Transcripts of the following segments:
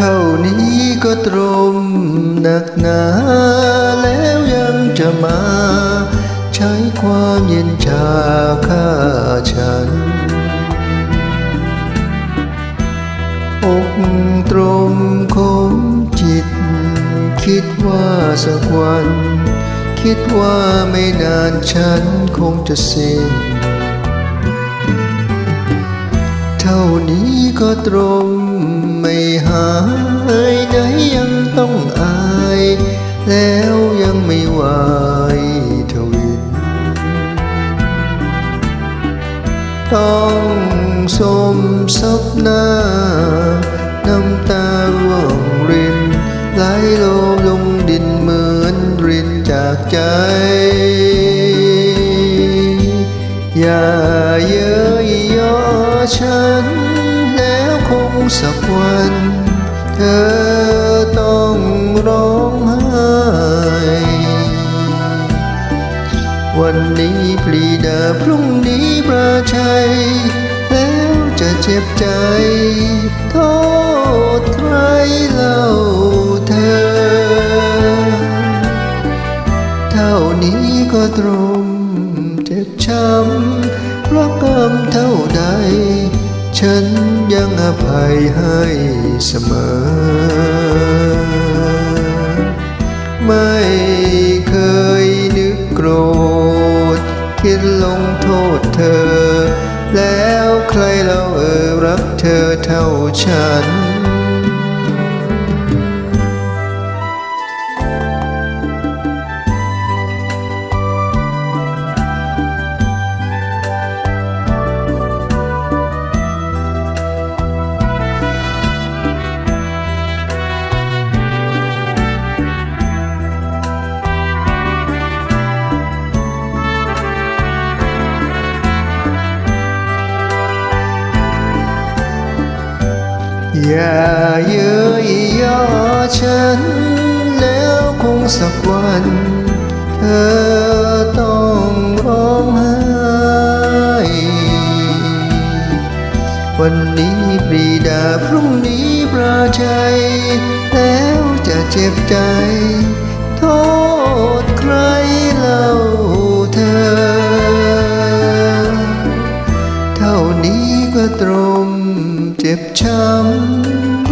ท่านี้ก็ตรมหนักหนาแล้วยังจะมา ใช้ความเย็นชาฆ่าฉัน อกตรมคมจิต คิดว่าสักวัน คิดว่าไม่นานฉันคงจะสิ้น เท่านี้ก็ตรง ไม่หายไหนยังต้องอาย แล้วยังไม่ไหวทวิน ต้องสมซบหน้า น้ำตาร่วงรินไหลลงลงดินเหมือนรินจากใจ อย่าเย้ยย่อ ฉัน แล้วคงสักวัน เธอต้องร้องไห้ วันนี้ปรีดาพรุ่งนี้ประชัย แล้วจะเจ็บใจ โทษใครเล่าเธอ เท่านี้ก็ตรงเจ็บช้ำเพราะกรรมเท่าใด ฉันยังอภัยให้เสมอ ไม่เคยนึกโกรธ คิดลงโทษเธอ แล้วใครเราเออรักเธอเท่าฉัน อย่าเย้ยย่อฉัน แล้วคงสักวัน เธอต้องร้องไห้ วันนี้ปรีดาพรุ่งนี้ประชัยแล้วจะเจ็บใจโทษ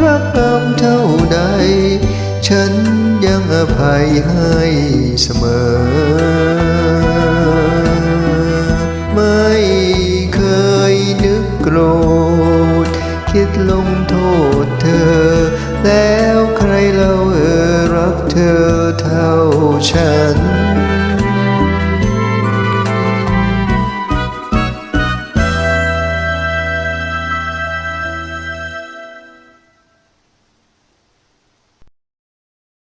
รักกรรมเท่าใด ฉันยังอภัยให้เสมอ ไม่เคยนึกโกรธ คิดลงโทษเธอ แล้วใครเราเออรักเธอเท่าฉัน